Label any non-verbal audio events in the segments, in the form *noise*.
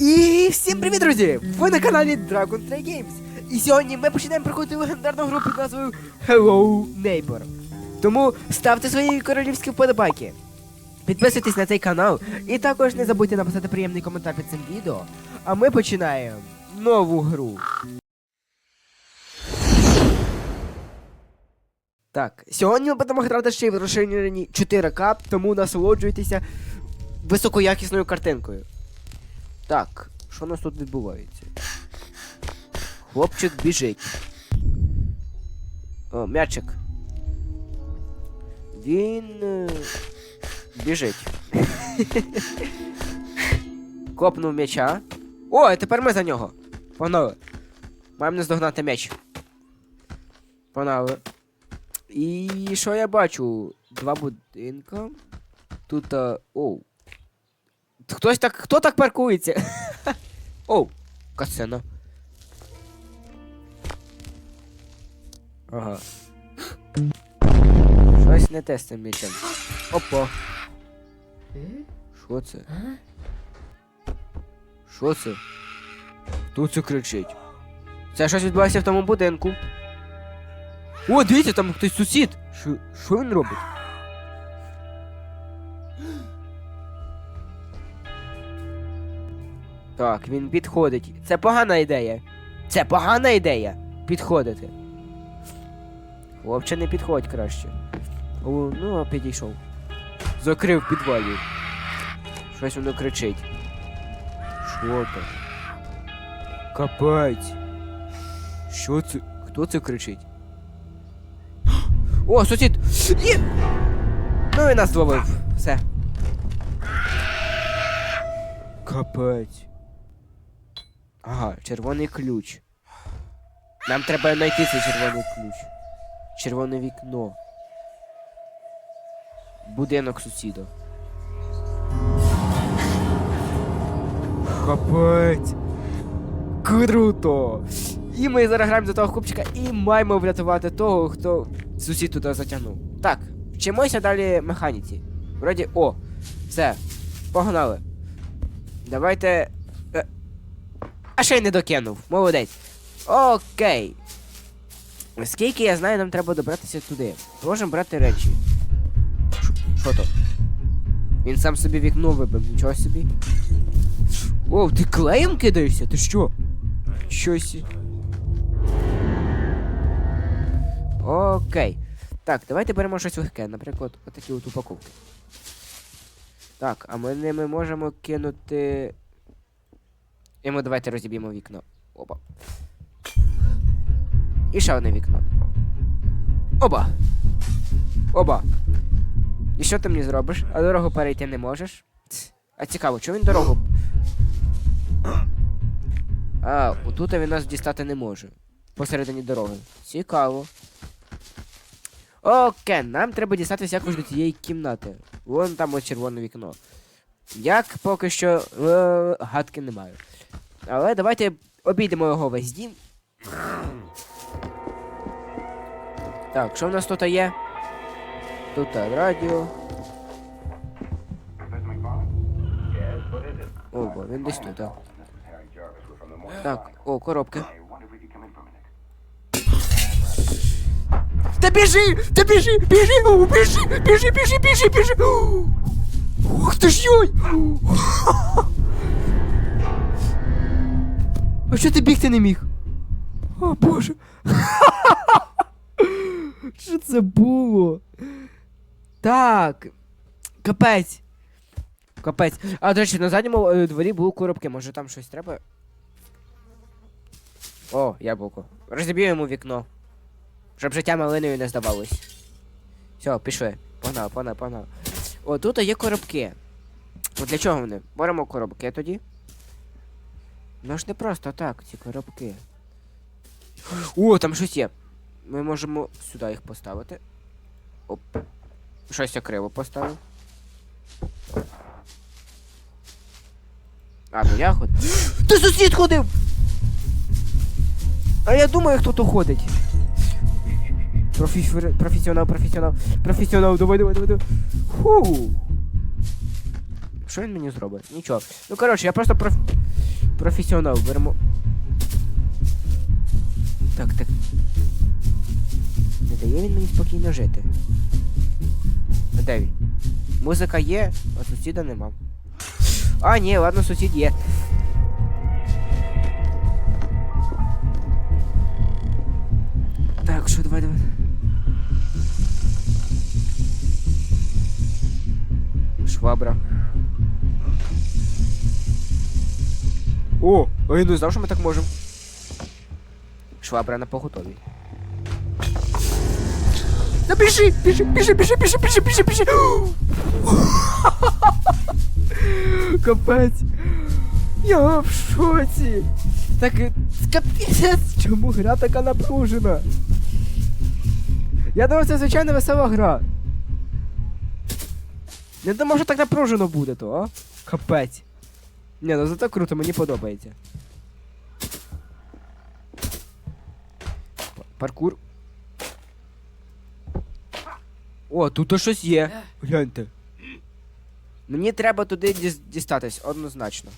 І всім привіт, друзі! Ви на каналі Dragon Train Games. І сьогодні ми починаємо проходити легендарну гру під назвою Hello Neighbor. Тому ставте свої королівські вподобайки. Підписуйтесь на цей канал і також не забудьте написати приємний коментар під цим відео. А ми починаємо нову гру. Так, сьогодні ми будемо грати ще й в розширенні 4К, тому насолоджуйтеся високоякісною картинкою. Так, що у нас тут відбувається? Хлопчик біжить. О, м'ячик. Він. е, біжить. Копнув м'яча. О, а тепер ми за нього. Погнали. Маємо наздогнати м'яч. Погнали. І що я бачу? Два будинка. Тут. Оу. Хтось так. Хто так паркується? *laughs* Оу, касцена. Ага. Щось не те з цим м'ячем. Опа. Що це? Що це? Хто це кричить? Це щось відбувається в тому будинку. О, дивіться, там хтось сусід. Що він робить? Так, він підходить. Це погана ідея. Це погана ідея. Підходити. Хлопче, не підходь краще. О, ну, підійшов. Закрив підвалі. Щось воно кричить. Що там? Капець. Що це? Хто це кричить? О, сусід! Є! Ну і нас зловив. Все. Капець. Ага, червоний ключ. Нам треба знайти цей червоний ключ. Червоне вікно. Будинок сусіда. Капець. Круто! І ми зараз граємо за того хлопчика і маємо врятувати того, хто сусід туди затягнув. Так, вчимося далі механіці. Вроді, о, все, погнали. Давайте. А ще й не докинув. Молодець. Окей. Скільки я знаю, нам треба добратися туди. Можемо брати речі. Що то? Він сам собі вікно вибив, нічого собі. О, ти клеєм кидаєшся? Ти що? Щось. Окей. Так, давайте беремо щось легке, наприклад, отакі от упаковки. Так, а ми ними можемо кинути. І ми давайте розіб'ємо вікно. Опа. І ще одне вікно. Оба. Оба. І що ти мені зробиш? А дорогу перейти не можеш? А цікаво, чому він дорогу. А, отут він нас дістати не може. Посередині дороги. Цікаво. Окей, нам треба дістатися якось до тієї кімнати. Вон там ось червоне вікно. Як поки що е, гадки не маю. Але давайте обійдемо його весь дім. Так, що в нас тут є? Тут радіо. О, бо він десь тут. а. Так, о, коробки. Та біжи! Та біжи! Біжи! Біжи! Біжи, біжи, біжи, біжи! Ух ти ж йой! А що ти бігти не міг? О, боже! *laughs* Що це було? Так. Капець. Капець. А, до речі, на задньому е, дворі були коробки, може там щось треба? О, яблуко. Розіб'ю йому вікно. Щоб життя малиною не здавалось. Все, пішли. Погнали, погнали, погнали. О, тут є коробки. От для чого вони? Беремо коробки тоді. Ну ж не просто так, ці коробки. О, там щось є. Ми можемо сюди їх поставити. Оп. Щось я криво поставив. А, ну я ходив. *gasps* Ти сусід ходив! А я думаю, хто то ходить. Профі... Професіонал, професіонал, професіонал, давай, давай, давай, давай. Фу. Що він мені зробить? Нічого. Ну коротше, я просто проф... професіонал беремо. Так, так. Не дає він мені спокійно жити. А де він? Музика є, а сусіда нема. А, ні, ладно, сусід є. Так, що давай, давай. Швабра. О, а я не знав, що ми так можемо. Швабра на поготові. Да біжи, біжи, біжи, біжи, біжи, біжи, біжи, біжи. *gasps* Капець. Я в шоці. Так, е, капець, чому гра така напружена? Я думав, це звичайно весела гра. Не думав, що так напружено буде то, а? Капець. Ні, ну зато круто, мені подобається. Паркур. О, тут то щось є. Гляньте. Мені треба туди діс- дістатись, однозначно.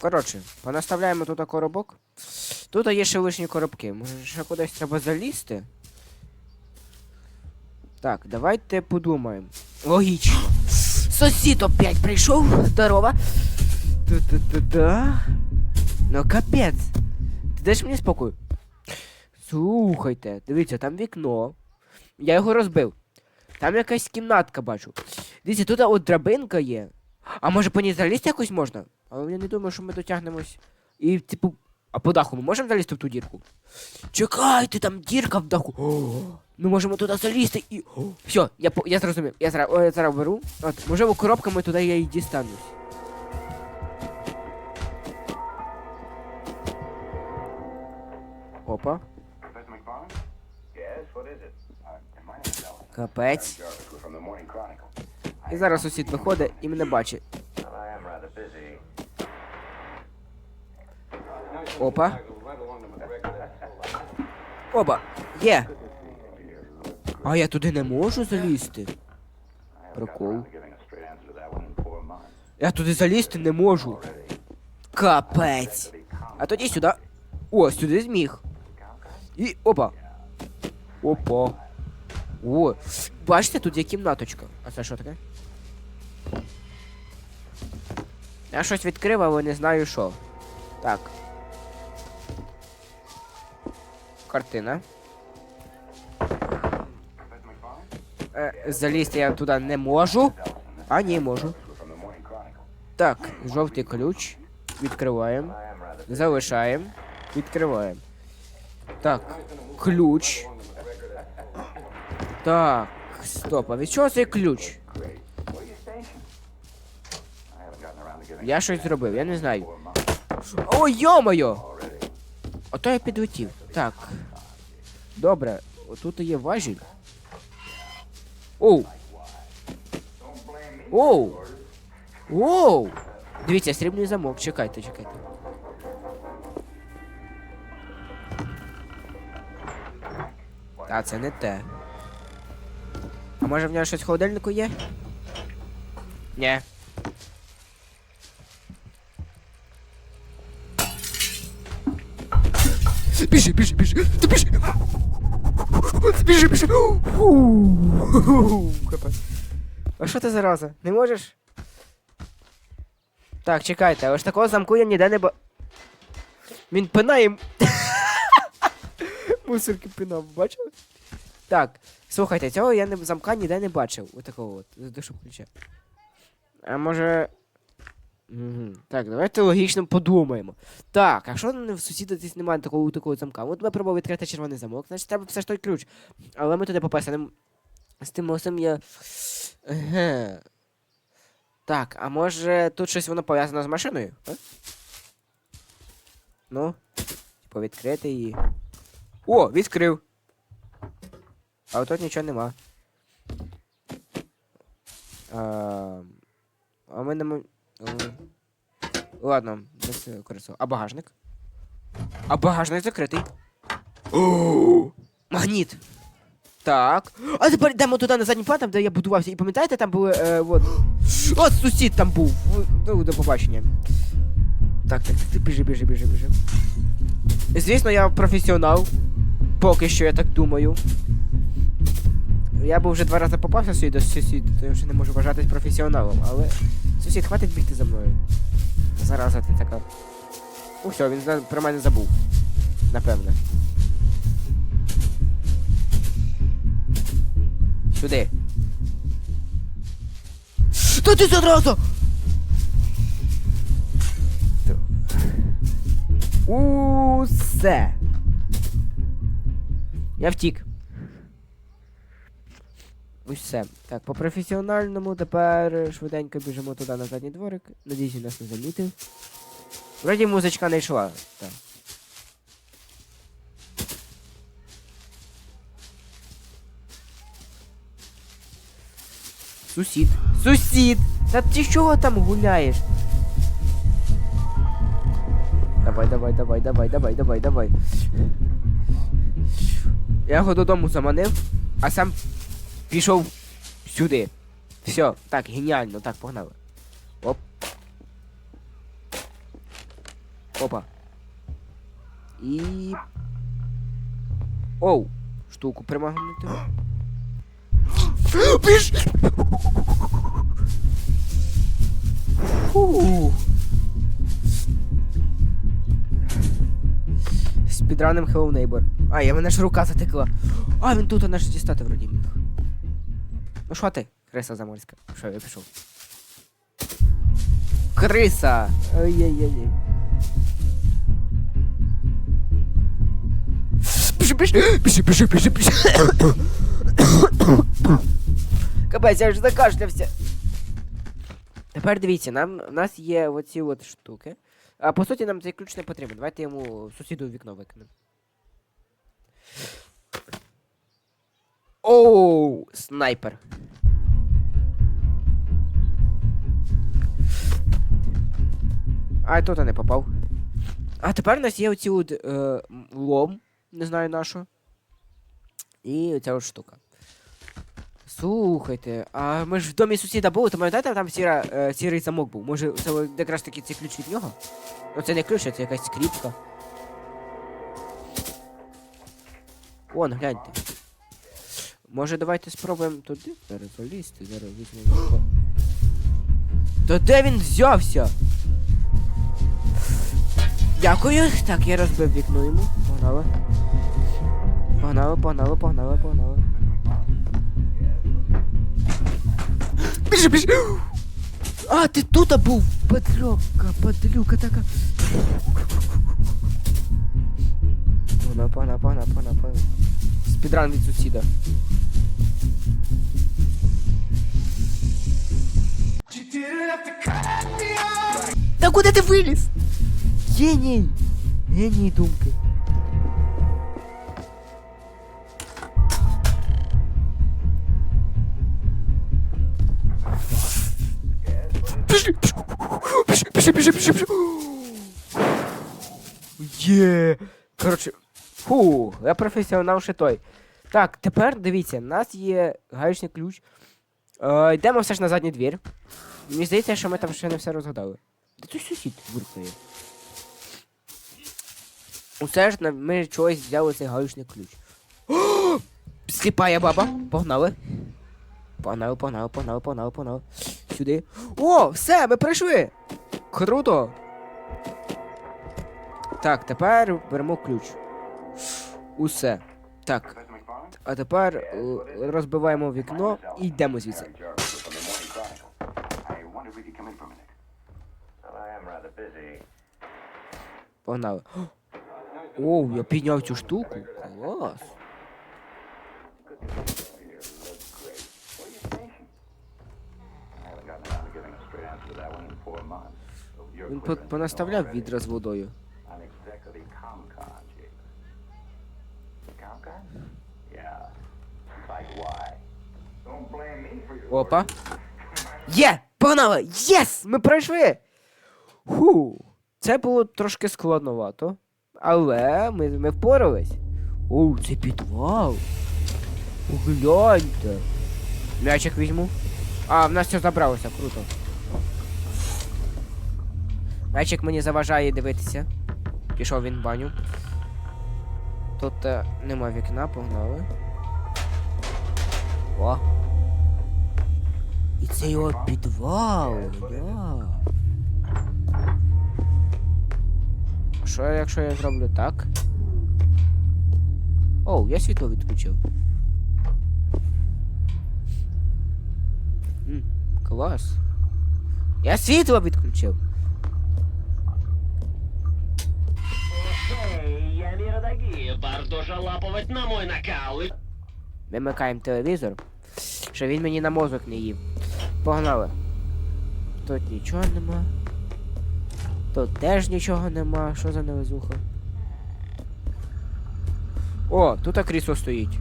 Коротше, понаставляємо тут коробок. Тут є ще лишні коробки. Може ще кудись треба залізти? Так, давайте подумаємо. Логічно. Сусід опять прийшов. Здорово. Та-та-та-та. Ну капець. Ти даш мені спокою? Слухайте, дивіться, там вікно. Я його розбив. Там якась кімнатка бачу. Дивіться, тут от драбинка є. А може по ній залізти якось можна? Але я не думаю, що ми дотягнемось. І, типу, а по даху ми можемо залізти в ту дірку? Чекайте, там дірка в даху. О, ми можемо туди залізти і. О, все, я, по- я зрозумів. Я зараз, о, я зараз беру. От, можливо, коробками туди я і дістанусь. Опа. Professor McFarland? Yes, what is it? Uh, my name's Alan. Капець. Jarvis. We're from the Morning Chronicle. І зараз сусід виходить і мене бачить. Well, I am rather busy. Опа. Опа. Є. А я туди не можу залізти. Прикол. Я туди залізти не можу. Капець. А тоді сюди. О, сюди зміг. І опа. Опа. О. Бачите, тут є кімнаточка. А це що таке? Я щось відкрив, але не знаю що. Так. Картина. Залізти я туди не можу. А, ні, можу. Так, жовтий ключ. Відкриваємо. Залишаємо. Відкриваємо. Так, ключ. Так, стоп, а від чого цей ключ? Я щось зробив, я не знаю. О, йо-моє! Ото я підлетів. Так. Добре, отут є важіль. Оу! Оу! Оу! Дивіться, срібний замок, чекайте, чекайте. А, це не те. А може в нього щось в холодильнику є? Ні. *laughs* А що ти зараза? Не можеш? Так, чекайте, але ж такого замку я ніде не ба. Він пинає. *laughs* Мусорки пинав, бачили? Так, слухайте, цього я не, замка ніде не бачив. Отакого от, з душу ключа. А може. Угу. Так, давайте логічно подумаємо. Так, а що в сусіда десь немає такого такого замка? От ми пробували відкрити червоний замок, значить треба все ж той ключ. Але ми туди попасти не... м- З тим усім я. Еге. Так, а може тут щось воно пов'язано з машиною? А? Ну, типу відкрити її. О, відкрив. А тут нічого нема. А, а ми не е, Ладно, без користу. А багажник? А багажник закритий. О! Магніт! Так. А тепер йдемо туди на задній план, там, де я будувався. І пам'ятаєте, там були. Е, от. От сусід там був. Ну, до побачення. Так, так, ти біжи, біжи, біжи, біжи. Звісно, я професіонал. Поки що я так думаю. Я би вже два рази попався сюди до сусіда, то я вже не можу вважатись професіоналом, але. Сусід, хватить бігти за мною. Зараза ти така. Ну він про мене забув. Напевне. Сюди. Та ти зараза! Усе. Я втік. Все. Так, по професіональному тепер швиденько біжимо туди на задній дворик. Надіюсь, він нас не замітив. Вроді музичка не йшла. Так. Сусід. Сусід! Та ти чого там гуляєш? Давай, давай, давай, давай, давай, давай, давай. Я його додому заманив, а сам пішов сюди. Все, так, геніально, так, погнали. Оп. Опа. І. Оу! Штуку примагнути. Біж! Фу. Спідраним Hello Neighbor. А, я мене ж рука затекла. А, він тут наш дістати вроді міг. Ну що ти, криса заморська? Що, я пішов. Криса! Ой-ой-ой. Біжи, біжи, біжи, біжи, біжи, біжи. Капець, я вже закашлявся. Тепер дивіться, нам, у нас є оці от штуки. А по суті нам цей ключ не потрібен. Давайте йому сусіду в вікно викинемо. Оу, снайпер. А, тут я не попав. А тепер у нас є оці от, е, лом, не знаю на що. І оця от штука. Слухайте, а ми ж в домі сусіда були, то пам'ятаєте, там сіра, е, сірий замок був. Може, це якраз таки цей ключ від нього? Ну це не ключ, а це якась скріпка. Вон, гляньте. Може давайте спробуємо туди зараз зараз візьмемо. Та де він взявся? Дякую. Так, я розбив вікно йому. Погнали. Погнали, погнали, погнали, погнали. Біжи, біжи! А, ти тут був! Подлюка, подлюка така. Погнали, погнали, погнали, погнали, погнали. Спідран від сусіда. Та куди ти виліз? Геній! Геній думки. Біжи, біжи, біжи. Є. Коротше, фу, я професіонал ще той. Так, тепер дивіться, у нас є гаючний ключ. Е, йдемо все ж на задній двір. Мені здається, що ми там ще не все розгадали. Де той сусід буркає? Усе ж ми чогось взяли цей гаючний ключ. О! Сліпая баба. Погнали. Погнали, погнали, погнали, погнали, погнали. Сюди. О, все, ми прийшли! Круто! Так, тепер беремо ключ. Усе. Так, а тепер е, розбиваємо вікно і йдемо звідси. Погнали. Оу, я підняв цю штуку. Клас. Four months. Він по- понаставляв відра з водою. Опа. Є! Погнали! Єс! Ми пройшли! Ху! Це було трошки складновато. Але ми, ми впорались. Оу, це підвал. Гляньте. М'ячик візьму. А, в нас все забралося, круто. М'ячик мені заважає дивитися. Пішов він в баню. Тут е, нема вікна, погнали. О. І це його підвал. Да. Що якщо я зроблю так? Оу, я світло відключив. М, клас. Я світло відключив. Бардожа лапывать на мой накал. Вимикаємо телевізор, щоб він мені на мозок не їв. Погнали. Тут нічого нема. Тут теж нічого нема. Що за невезуха? О, тут крісло стоїть.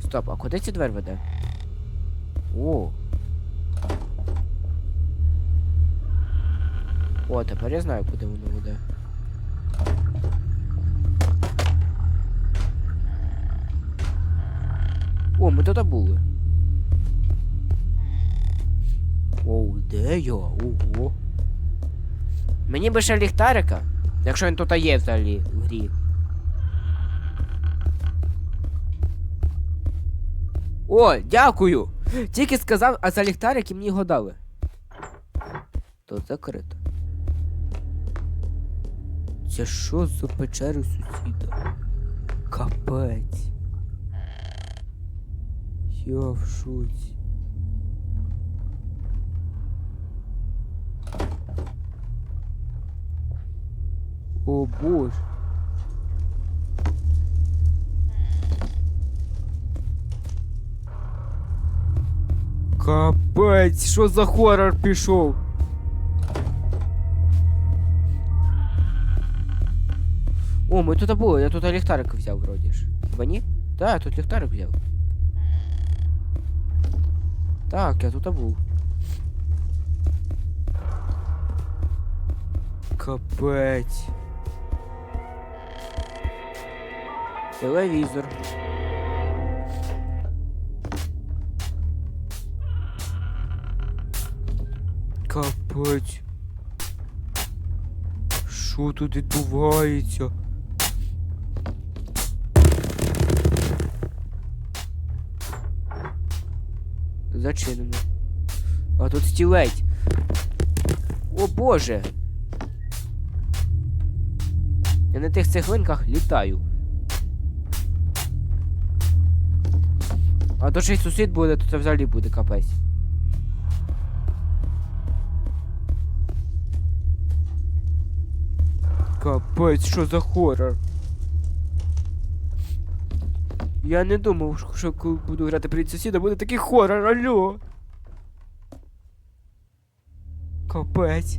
Стоп, а куди ці двері веде? О. О, тепер я знаю, куди воно веде. О, ми тут були. Оу, де я? Ого. Мені би ще ліхтарика, якщо він тут є взагалі в грі. О, дякую! Тільки сказав, а за ліхтарик і мені його дали. Тут закрито. Це що за печери сусіда? Капець. Я в шоці. О боже. Капець, що за хорор пішов? О, ми тут були, я тут ліхтарик взяв вроді ж. Хіба ні? Так, я тут ліхтарик взяв. Так, я тут був. Капець. Телевізор. Капець. Що тут відбувається? Зачинено. А тут стілець. О боже. Я на тих цеглинках літаю. А то ще й сусід буде, то це взагалі буде капець. Капець, що за хорор? Я не думав, що коли буду грати привіт сусіда, буде такий хорор, алло. Капець.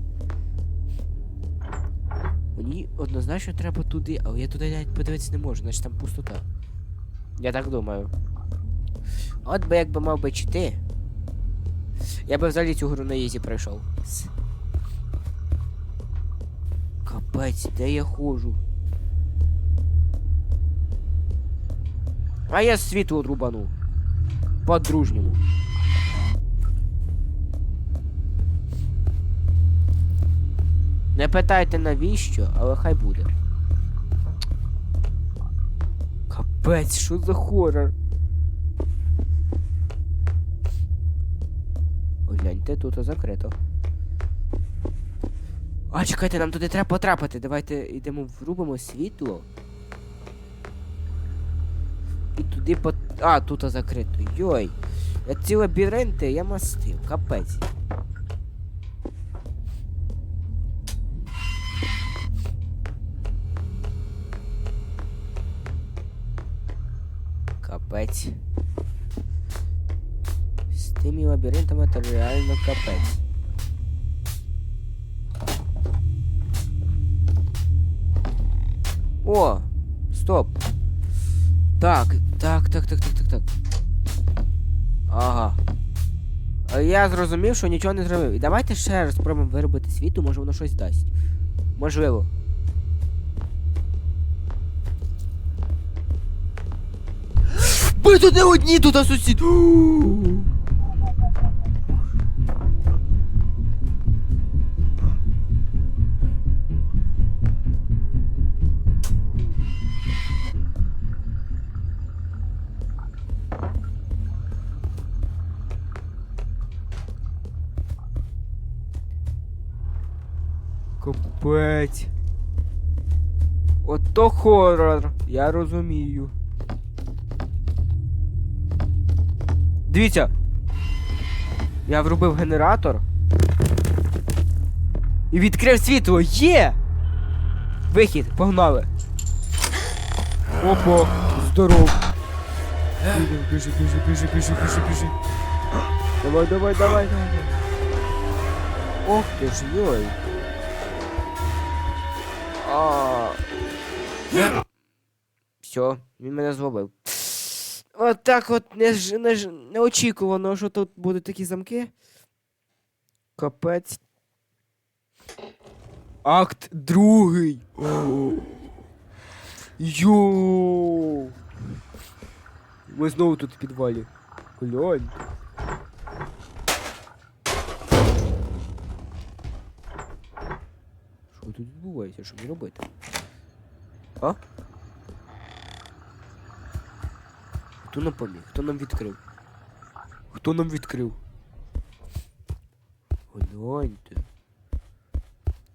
Мені однозначно треба туди, але я туди навіть подивитися не можу, значить там пустота. Я так думаю. От би якби мав би чити. Я би взагалі цю гру на ізі пройшов. Капець, де я ходжу? А я світло рубану. По-дружньому. Не питайте навіщо, але хай буде. Капець, що за хорор? Гляньте, тут закрито. А, чекайте, нам туди треба потрапити. Давайте йдемо врубимо світло. туди по. А, тут закрито. Йой. Я ці лабіринти я мастив, капець. Капець. З тими лабіринтами це реально капець. О! Стоп! Так, так, так, так, так, так, так. Ага. Е, я зрозумів, що нічого не зробив. І давайте ще раз спробуємо виробити світу, може воно щось дасть. Можливо. Ми тут не одні, туди сусід! Капець. Ото хорор, я розумію. Дивіться. Я врубив генератор. І відкрив світло. Є! Вихід, погнали. Опа, здоров. Біжи, біжи, біжи, біжи, біжи, біжи. Давай, давай, давай, давай. Ох ти ж йой. А. Все, він мене зловив. От так от не, ж- не, ж- неочікувано, що тут будуть такі замки. Капець. Акт другий. Йоу. Ми знову тут в підвалі. Глянь. Тут відбувається? Що мені робити? А? Хто нам поміг? Хто нам відкрив? Хто нам відкрив? Гляньте.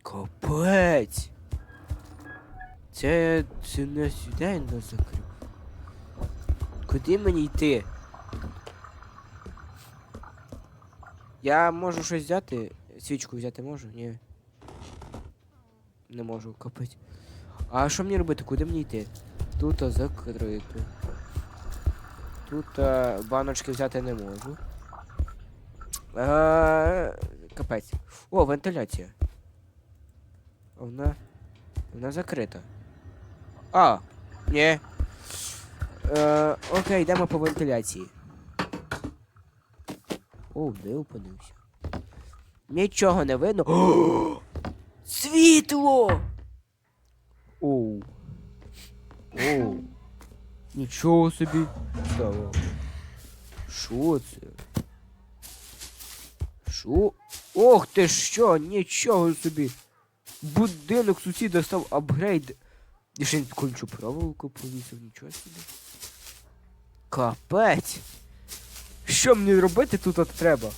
Капець! Це. це не сюди нас закрив. Куди мені йти? Я можу щось взяти. Свічку взяти можу? Ні. Не можу, капець. А що мені робити? Куди мені йти? Тут а, закрито. Тут а, баночки взяти не можу. А, капець. О, вентиляція. Вона. Вона закрита. А, ні. Е, окей, йдемо по вентиляції. О, де опинився? Нічого не видно. *gasps* Світло! Оу. Оу. Нічого собі. Стало. Що це? Що? Ох ти що, нічого собі. Будинок сусіда став апгрейд. І ще кончу проволоку повісив, нічого собі. Капець. Що мені робити тут от треба?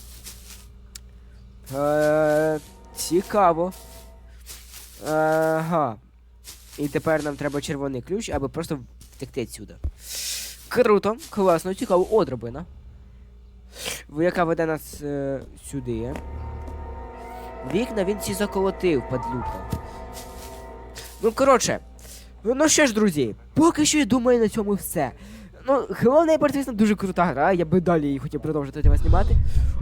Е, цікаво. Ага. І тепер нам треба червоний ключ, аби просто втекти відсюди. Круто, класно, цікаво. О, драбина. Яка веде нас е, сюди. Вікна він всі заколотив, падлюка. Ну, коротше. Ну що ж, друзі, поки що я думаю на цьому все. Ну, головне, звісно, дуже крута гра, я би далі її хотів продовжити тебе знімати.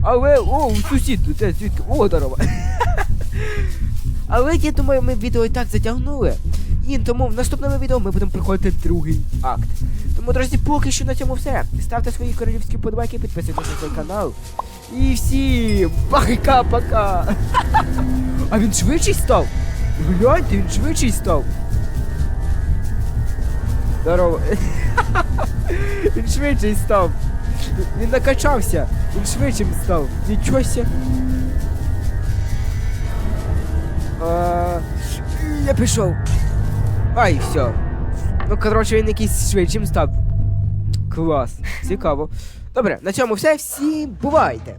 Але, о, сусід, де звідки? О, здорово. *laughs* Але я думаю, ми відео і так затягнули. І тому в наступному відео ми будемо проходити другий акт. Тому, друзі, поки що на цьому все. Ставте свої королівські подбайки, підписуйтесь на цей канал. І всім пока-пока. *laughs* А він швидший став? Гляньте, він швидший став. Здорово. *laughs* Він швидший став. Він накачався. Він швидшим став. Нічого ся. А, я пішов. Ай, все. Ну, коротше, він якийсь швидшим став. Клас. Цікаво. Добре, на цьому все. Всім бувайте!